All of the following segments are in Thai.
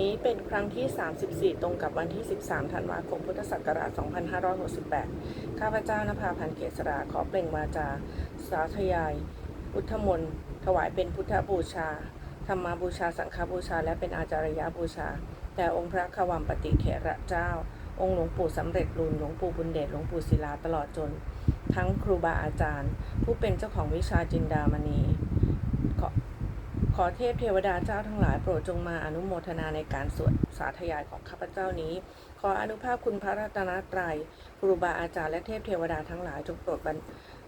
นี้เป็นครั้งที่ 34 ตรงกับวันที่ 13 ธันวาคม พุทธศักราช 2568 ข้าพเจ้านภาพันธ์เกษราขอเปล่งวาจา สาธยาย พุทธมนต์ถวายเป็นพุทธบูชา ธรรมบูชา สังฆบูชา และเป็นอาจารยบูชา แต่องค์พระขวัมปฏิเถระเจ้า องค์หลวงปู่สำเร็จรุนหลวงปู่บุญเดช หลวงปู่ศิลาตลอดจน ทั้งครูบาอาจารย์ ผู้เป็นเจ้าของวิชาจินดามณี ขอเทพเทวดาเจ้าทั้งหลายโปรดจงมาอนุโมทนาในการสวดสาธยายของข้าพเจ้านี้ ขออนุภาพคุณพระรัตนตรัยครูบาอาจารย์และเทพเทวดาทั้งหลายจงโปรดบัน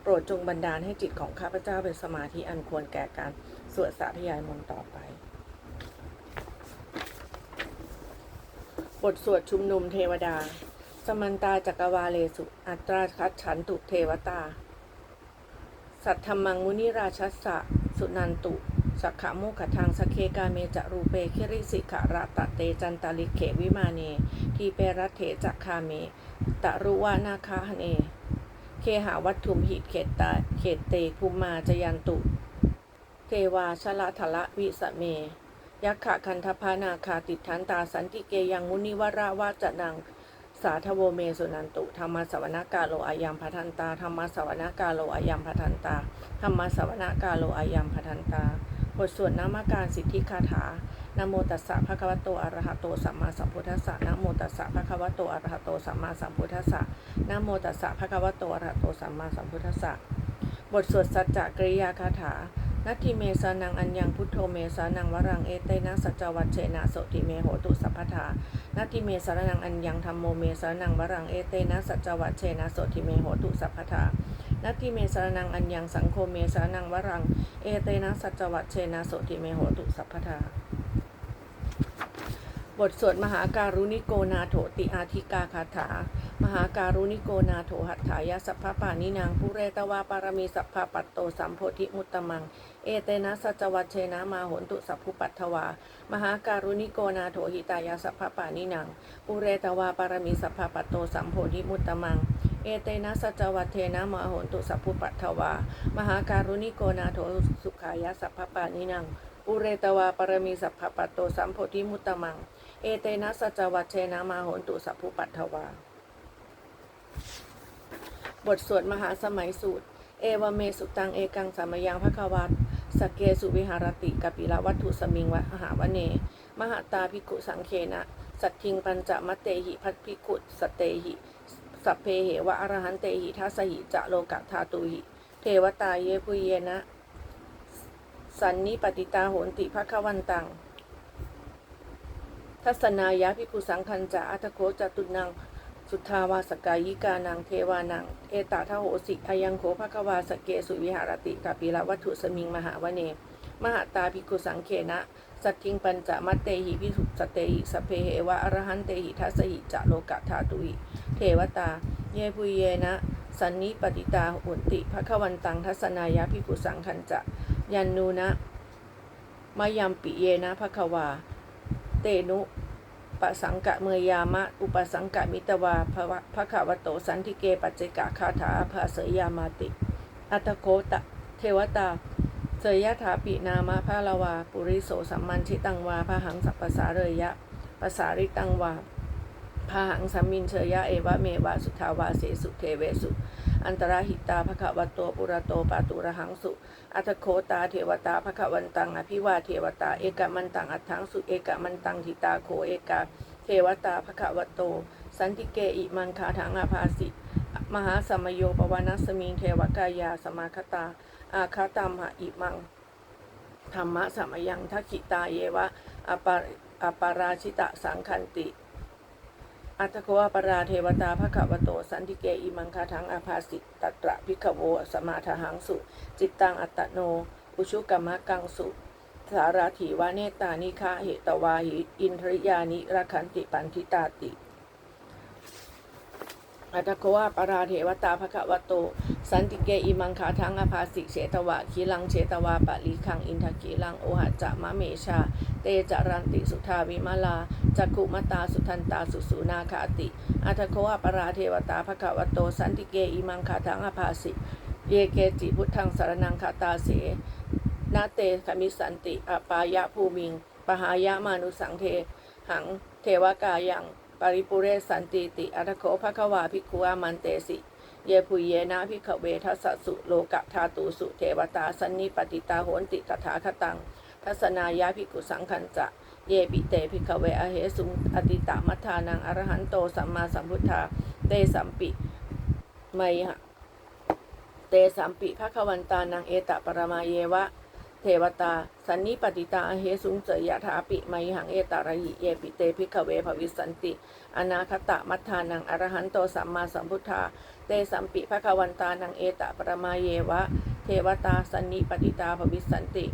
โปรดจงบันดาลให้จิตของข้าพเจ้าเป็นสมาธิอันควรแก่การสวดสาธยายมนต์ต่อไป บทสวดชุมนุมเทวดา สมันตาจักรวาเลสุ อัตราคัดฉันตุเทวตา สัทธรรมังมุนิราชสะ สุนันตุ สักขะโมขทางสเคกาเมจะรูเปคิริสิขะระตะเตจันตาลิเขวิมาเนทีเปรัตเถจักคาเมตะรุวานาคาหเน เคหาวัตถุมหิตเขตตาเขตเตภูมมาจยันตุ เทวาชละทละวิสเม ยักขะคันทพานาคาติทันตาสันติเกยังมุนิวราวาจะนังสาธโวเมสุนันตุธรรมสวนากาโลอายัมพัทันตาธรรมสวนากาโลอายัมพัทันตาธรรมสวนากาโลอายัมพัทันตา บทสวดนามการสิทธิคาถานโมตัสสะภะคะวะโตอะระหะโตสัมมาสัมพุทธัสสะนโมตัสสะภะคะวะโตอะระหะโตสัมมาสัมพุทธัสสะนโมตัสสะภะคะวะโตอะระหะโตสัมมาสัมพุทธัสสะบทสวดสัจจะกริยาคาถานัตถิเมสานังอัญญังพุทโธเมสานังวรังเอเตนะสัจจวัชเชนะโสติเมโหตุสัพพทานัตถิเมสานังอัญญังธรรมโมเมสานังวรังเอเตนะสัจจวัชเชนะโสติเมโหตุสัพพทา นัตถิเมสารนังอัญญังสังโฆเมสารนังวรัง เอเตนะสัจจวัชเชนะโสติเมโหตุสัพพทาบทสวดมหาการุณิโกนาโถติอาธิกาคาถา มหาการุณิโกนาโถหัตถายาสัพพปานินางปุเรตวาปารมีสัพพปัตโตสัมโพธิมุตตมัง เอเตนะสัจวัชเชนะมาโหนตุสัพพุปัตถวา มหาการุณิโกนาโถหิตายาสัพพปานินางปุเรตวาปารมีสัพพปัตโตสัมโพธิมุตตมัง เอเตนะสัจวัตเทนะมาหนตุสัพพุปัตถวา มหาการุณิโกนาโถสุขายาสัพพปานินางปุเรตวาปรมีสัพพปัตโตสัมโพธิมุตตมัง เอเตนะสัจวัชเชนะมาหนตุสัพพุปัตถวา บทสวดมหาสมัยสูตร เอวเมสุตังเอกังสามยังพระควัตสเกสุวิหารติกปิละวัตถุสมิงวะหาวเน มหาตาภิกุสังเคนะ สัตทิงปัญจมัตเตหิพัทภิกุสเตหิ สัพเพเหวะอรหันเตหิทัสหิจะโลกะธาตุหิ เทวตาเยปุเยนะ สันนิปติตาโหนติภควันตัง ทัศนายะภิกขุสังคันจะอัตโคจตุนัง สุทธาวาสกายิกานังเทวานัง เอตาทโหสิอายังโขภควาสเกสุวิหารติกาปิละวัตถุสมิงมหาวเน มหาตาภิกขุสังเคนะ สัตทิงปัญจมัตเตหิพิสุสเตหิสเพเหวะอรหันเตหิทัสหิจะโลกะธาตุหิเทวตา เยปุเยนะ สันนิปติตาหุนติภควันตังทัศนายะภิกุสังคันจะยันนูนะมายัมปิเยนะภควา เตนุปสังกะเมยามะ อุปสังกะมิตวาภวะภควโตสันทิเกปัจเจกะคาถาภาเสยยามาติ อัตโคตะ เทวตา เสยยะถาปินามะพาลาวา ปุริโสสัมมันชิตังวาพาหังสัพพสาเรยะภาษาริตังวาพาหังสัมมินเชยะเอวะเมวะสุทาวาเสสุเทเวสุ อันตราหิตาภคะวะโตปุระโตปาตุระหังสุ อัตโคตาเทวตาภคะวันตังอภิวาเทวตาเอกมันตังอัตถังสุเอกมันตังทิตาโคเอกาเทวตาภคะวะโต สันติเกอิมังคาถังอาภาสิ มหาสมโยปวานัสมิงเทวกายาสมาคตา อาคาตามหะอิมัง ธรรมะสมยังทักขิตาเยวะอปาอปาราชิตะสังคันติ อัตโกวปราเทวตาภคะวโต สันติเกอิมังคาทังอาภาสิตัตระพิกโว สมาทหังสุ จิตตังอัตโน อุชุกรรมะกังสุสาราถีวาเนตานิคาเหตวาหิอินทริยานิรักขันติปันทิตาติ อัตโกวาปราเทวตาภคะวโต สันติเกอิมังคาทังอภาสิเฉตวะคีลังเฉตวาปะลีคังอินทกีลังโอหัจะมะเมชา เตจารันติสุทาวิมาลาจักขุมตาสุทันตาสุสูนาคาติ อัตโควาปราเทวตาภคะวโต สันติเกอิมังคาทังอภาสิเยเกจิพุทธังสารนังคาตาเสนาเตขมิสันติอปายะภูมิง ปหายะมานุสังเท หังเทวกายัง ปริปุเรสันติติอัตโคภควาภิกขุอามันเตสิ เยปุเยนะพิขเวทัสสุโลกะธาตุสุเทวตาสันนิปติตาโหนติตถาคตัง ทัศนายาภิกขุสังคันจะ เยปิเตพิขเวอเหสุงอติตามัทานังอรหันโตสัมมาสัมพุทธาเตสัมปิไมหะเตสัมปิภควันตานังเอตะปรมาเยวะ เทวตา สันนิปติตาเฮสุงเจยะถาปิไมหังเอตาระหิเยปิเตพิกเวภวิสันติ อนาคตะมัทธานังอรหันโตสัมมาสัมพุทธา เตสัมปิภควันตานังเอตะปรมาเยวะ เทวตาสันนิปติตาภวิสันติ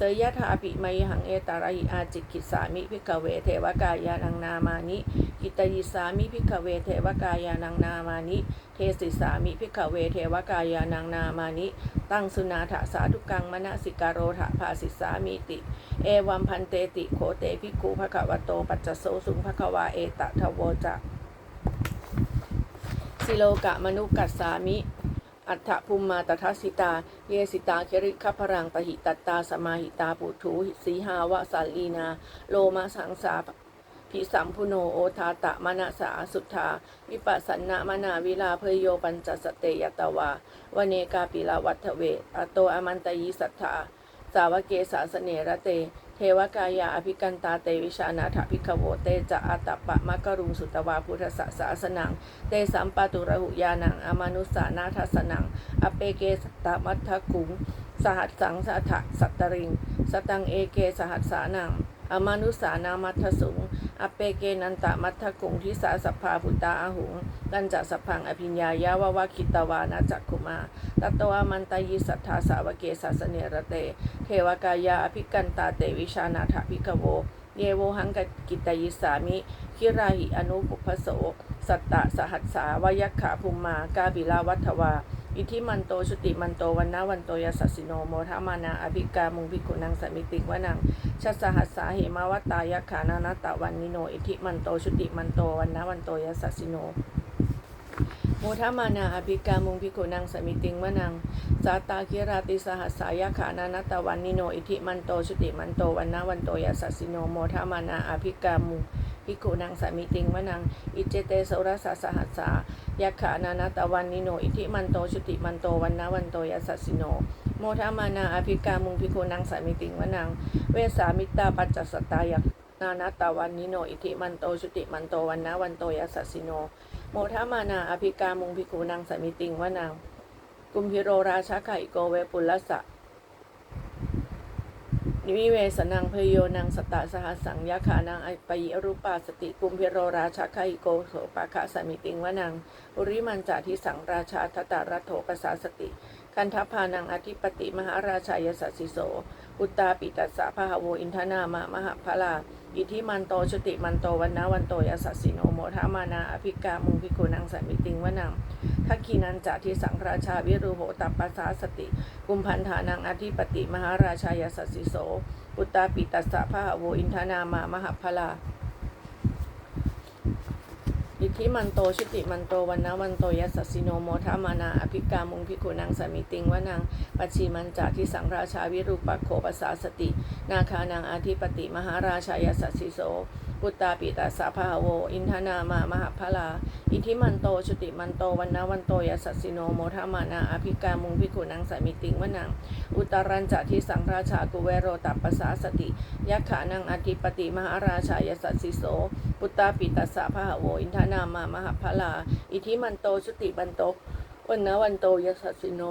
เสยยะถาปิไมหังเอตาระหิอาจิกิสามิพิกเวเทวกายานังนามานิกิตยิสามิพิกเวเทวกายานังนามานิเทสิสามิพิกเวเทวกายานังนามานิ ตั้งสุนาถสาธุกังมณสิกาโรถภาสิสามิติ เอวัมพันเตติโคเตภิกขุภควโตปัจจโสสุงภควาเอตทโวจะสิโลกะมนุกัสสามิ อัฏฐภูมิมาตทัสิตา เยสิตาเคริคัพรังปหิตัตตาสมาหิตาปุถุสีหาวะสัลีนา โลมาสังสาพิสัมพุโนโอทาตะมณสาสุทธา วิปัสสนามนาวิลาเพยโยปัญจสเตยตวาวเนกาปิลาวัฏเวอโตอมันตยิสัทธา สาวเกสาสเนระเต เทวกายาอภิกันตาเตวิชานาถพิขโวเตจะอาตปะมะกรุงสุตวาพุทธสสาสนัง เตสัมปตุระหุยานังอมานุสานาทัสนัง อเปเกสตามัทธกุง สหัสสังสัทธสัตตริง สตังเอเกสหัสสานัง อมานุสานามัทธสุงอเปเกนันตะมัทธกุงทิสาสัพพาพุตตาอาหุง กันจะสัพพังอภิญญายาวาวาคิตวานาจักขุมาตัตตวามันตยิสัทธาสาวเกสาสเนระเต เทวกายาอภิกันตาเตวิชานาถพิกโว เยโวหังกกิตยิสามิคิราหิอนุปุพโส สัตตะสหัสสาวยักขาภูมากาบิลาวัฒวา อิทิมันโตชุติมันโตวันนาวันโตยสัสสิโนโมทามานาอภิกามุงภิกุนังสมิติวนังชัสหัสสาเหมาวตายะขานานาตะวันนิโนอิทิมันโตชุติมันโตวันนาวันโตยสัสสิโนโมทามานาอภิกามุงภิกุนังสมิติงวนังสาตาคิราติสหัสสายะขานานตะวันนิโนอิทิมันโตชุติมันโตวันนาวันโตยสัสสิโนโมทามานาอภิกามุง ภิกขุนังสามิติงวนัง อิเจเตโสรสสหัสสายะขานานาตะวันนิโน อิทิมันโตชุติมันโตวันนาวันโตยสัสสิโน โมทามานาอภิกามุงภิกขุนังสามิติงวนัง เวสามิตาปัจจสตายะนานาตะวันนิโน อิทิมันโตชุติมันโตวันนาวันโตยสัสสิโน โมทามานาอภิกามุงภิกขุนังสามิติงวนัง กุมพิโรราชาไข่โกเวปุลลสะ นิวิเวสนังเพโยนังสตะสหสังยาขานังอปยิรูปาสติกุมเพโรราชาไข่โกโสปะคะสมิติงวนังปุริมันจาทิสังราชาทตารัโถปสาสติ คันทพานังอธิปติมหาราชายสัสสิโส อุตตาปิตัสสะพหโวอินทนามะมหาพลาอิทิมันโตชติมันโตวันนาวันโตยสัสสิโนโมทามานาอภิกามุงพิโกนังสัมมิติงวนัง ทักขีนันจะทิสังราชาวิรุโหตัปปัสสาสติ กุมพันธานังอธิปติ มหาราชายสัสสิโส อุตตาปิตัสสะพหโวอินทนามะมหพลา อิทธิมันโตชุติมันโตวันนาวันโตยัสสิโนโมทามานาอภิกามุงพิกุนังสมิติงวนังปัจฉิมันจาทิสังราชาวิรูปัโขปสาสติ นาคานังอธิปติมหาราชายสัสสิโสปุตตาปิตาสาภาโว อินทนามามหาพลา อิทธิมันโตชุติมันโตวันนาวันโตยัสสิโนโมทามานาอภิกามุงพิกุนังสมิติงวนัง อุตรันจาทิสังราชากุเวโรตัปปสาสติยักขานังอธิปติมหาราชายสัสสิโส ปุตตาปิตัสสะพหโว อินทนามามหาพลา อิทิมันโตชุติบันโตวันนะวันโตยสัสสิโน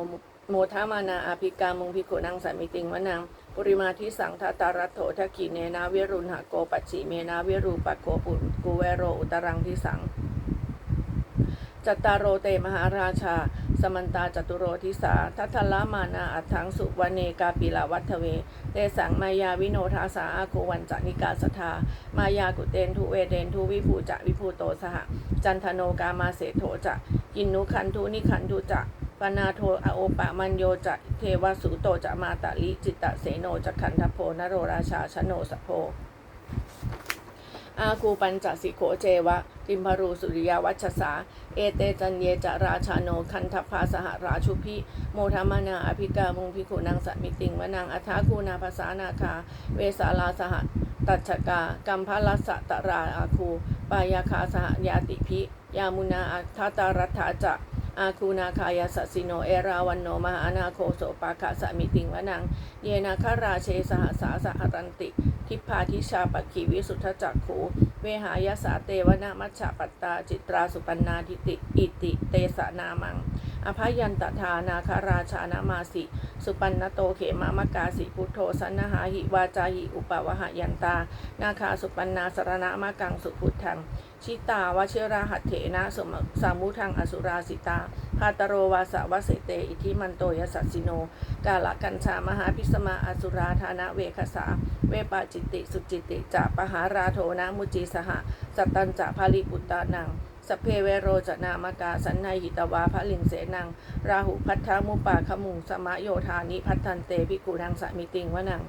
โมทามานาอาภิกามุงพิโกนังสามิติงวนังปริมาทิสังทัตตารัตโถทักขีเนนาเวรุณหโกปัจฉิเมนาเวรูปะโกปุกุเวโรอุตรังทิสังจัตตารโรเตมหาราชา สมันตาจตุโรทิสา ทัทธละมานาอัฏฐังสุวเนกาปิลาวัฒเว เตสังมายาวิโนทาสาอาโกวันจานิกาสทา มายากุเตนทุเวเดนทุวิภูจะวิภูโตสห จันทโนกามาเสโถจะ กินนุคันทุนิคันทุจะปนาโทอโอปะมันโยจะเทวสุโตจะมาตะลิจิตตะเสโนจะคันทโพนโรราชาชโนสโพ อาคูปัญจสิโขเจวะติมพรูสุริยวัชสา เอเตจันเยจราชาโนคันทพาสหราชุพิโมธรรมนาอภิกามุงพิขุนังสมิติงวนังอัฐาคูนาภาษานาคา เวสาลาสหตัชกากัมพลัสสะตราอาคู ปายาคาสหยาติพิ ยามุนาอัทตารัฐาจะ อาคูนาคายาสสิโน เอราวันโน มหานาโคโสปาคะสมิติงวนัง เยนาคาราเชสหสาสหรันติ ทิพพาทิชาปขีวิสุทธจักขูเวหายาสาเตวนามัชฌปัตตาจิตราสุปันนาทิติ อิติเตสนามัง อภยันตทานาคาราชานามาสิ สุปันนโตเขมามกาสิพุทโธสันนหาหิวาจาหิอุปวหยันตา นาคาสุปันนาสรณะมากังสุพุทธัง ชิตาวเชราหัตเถนะสมสามุทังอสุราสิตาพาตโรวาสวเสเต อิทิมันโตยสัสสิโน กาละกัญชามหาพิสมาอสุราธานะเวคสา เวปาจิตติสุจิตติจะปหาราโทนะมุจีสหะสตตันจะภาลิปุตตานังสเพเวโรจนามกาสันในหิตวาพระลิงเสนัง ราหุพัทธามุปาขมุงสมะโยธานิพัทธันเตภิกุนังสมิติงวนัง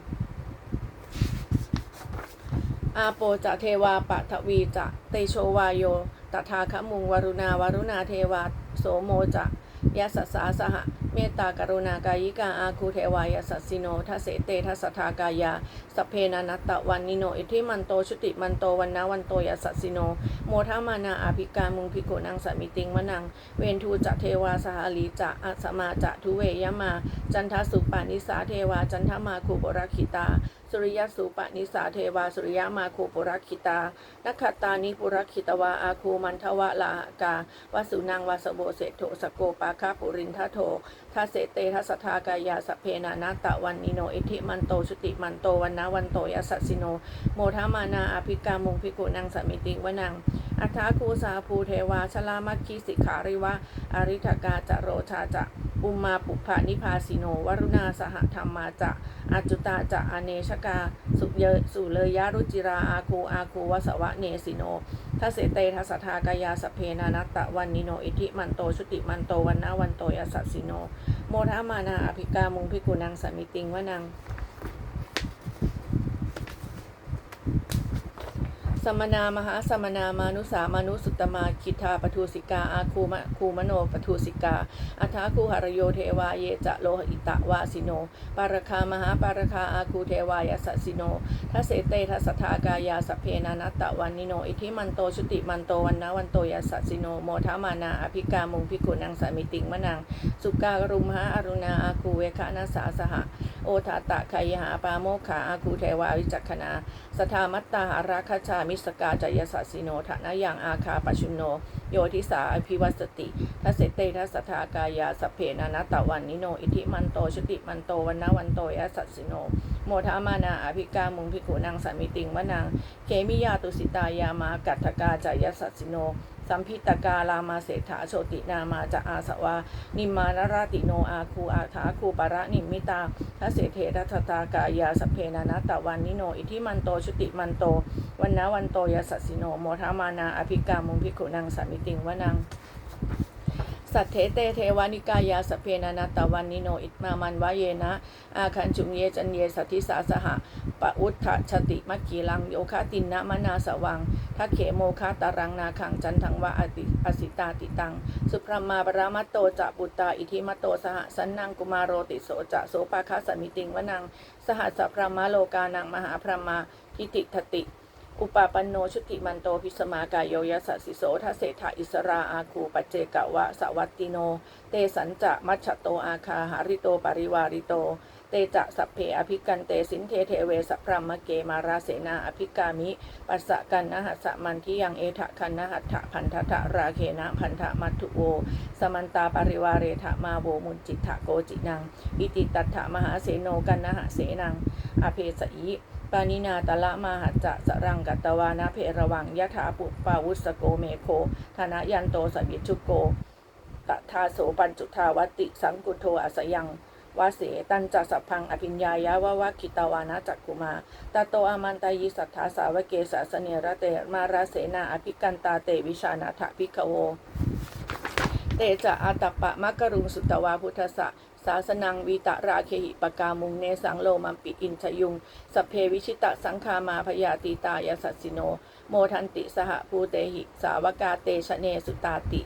อาโปจะเทวาปะทวีจะเตโชวายโยตถาคมุงวรุณาวรุณาเทวาโสโมจะยสสสาสหะเมตตากรุณากายิกาอาคูเทวายสัสสิโนทัสเสเตทัสทากายาสเพนานัตตะวันนิโนอิทิมันโตชุติมันโตวันนาวันโตยสัสสิโน โมทามานาอาภิกามุงพิโกนังสมิติงมะนัง เวนทูจะเทวาสหาลีจะอัสมาจะทุเวยมา จันทสุปานิสาเทวาจันทมาคูปรักขิตา สุริยสุปนิสาเทวาสุริยมาคูปุรักขิตานักขตานิปุรักขิตวาอาคูมันทวะลาหกาวสุนังวาสโบเสโถสโกปาคาปุรินทโททัเสเตทัสทากายาสเพนานาตะวันนิโนอิทิมันโตชุติมันโตวันนาวันโตยัสสสิโน โมทามานาอภิกามุงพิกุนังสมิติวนังอัฏฐาคูสาภูเทวาชลามัคคีสิขาริวะอริทกาจโรชาจะ อุมมาปุพานิพาสิโน วรุณาสหธรรมาจะอาจุตาจะอเนชกา สุเยสุเลยยารุจิราอาคูอาคูวสวะเนสิโนทเสเตทัสทากายาสเพนานัตตะวันนิโน อิทิมันโตชุติมันโตวันนาวันโตยัสสสิโน โมทามานาอภิกามุงพิกุนังสมิติงวนัง มนามหาสมนามานุสามานุสุตมาคิทาปทุสิกา อาคูมะคูมโนปทุสิกา อัฐาคูหรโยเทวาเยจะโลหิตะวาสิโน ปารคามหาปารคาอาคูเทวายสัสิโนทัสเสเตทัสทากายาสเพนานัตตะวันนิโน อิทิมันโตชุติมันโตวันนาวันโตยสสสิโน โมทามานาอภิกามุงพิกุนังสามิติงมะนัง สุการุมหาอรุณาอาคูเวคะนาสาสหะ โอทาตะคายหาปาโมขาอาคูเทวาวิจักขณาสทามัตตาหาราคชามิสกาจายสัสสิโนฐานะยังอาคาปชุนโน โยทิสาอภิวัสติทัสเสเตทัสสทากายาสพเพนานัตตะวันนิโน อิทิมันโตชติมันโตวันนาวันโตยสัสสิโน โมทามานาอภิกามุงพิกุนังสามิติงวนังเคมิยาตุสิตายามากัตถกาจายสัสิโน สัมพิตกาลามาเศรษฐาโชตินามาจะอาสวา นิมานราติโนอาคูอาถาคูปะระนิมิตาทัเสเทรัตตากายาสเพนานะตะวันนิโน อิทิมันโตชุติมันโต วันนาวันโตยสสสิโนโมทามานาอภิกามุงพิกุนังสามิติงวนัง สัทเทเตเทวานิกายาสเพนานาตวันนิโนอิมามันวะเยนะ อาคันจุงเยจันเยสัทธิสาสหะปะอุทธชติมกีลังโยคะตินนะมนาสวังทักเขโมคาตารังนาคังจันทังวะอติอสิตาติตัง สุพรมาปรามัตโตจะปุตตาอิทิมัตโตสหสันนังกุมารโรติโสจะโสปาคาสมิติงวนัง สหัสพรมาโลกานังมหาพรมาทิติทติ อุปาปันโนชุติมันโตพิสมากายโยยัสสสิโสทัสเศธาอิสราอาคูปัจเจกวะสวัตติโน เตสัญจะมัชโตอาคาหาริโตปริวาริโต เตจะสัพเพอภิกันเตสินเทเทเวสพรหมเกมาราเสนาอภิกามิปัสสะกันนะหัสมันทิยังเอทะคันนะหัตถะพันธะทะราเคนะพันธะมัตุโว สมันตาปริวาเรทะมาโวมุนจิตถะโกจินัง อิติตัตถะมหาเสโนกันนะหะเสนังอเพสอิ ปานินาตละมาหัจจะสรังกัตวานาเพระวังยะถาปุปปาวุสโกเมโคธนยันโตสวิชุโกตทาโสปัญจุทาวติ สังกุโทอสยังวาเสตันจัสพพังอภิญญายาวะวะคิตาวานาจักกุมาตาโตอามันตายิสัทธาสาวเกสาสเนระเตมาราเสนาอภิกันตาเตวิชานาถภิกโวเตจะอาตปปะมักรุงสุตวาพุทธะ สาสนังวีตะราเคหิปกามุงเนสังโลมัมปิอินชยุงสเพวิชิตะสังคามาพยาตีตายสัสสิโน โมทันติสหภูเตหิ สาวกาเตชะเนสุตาติ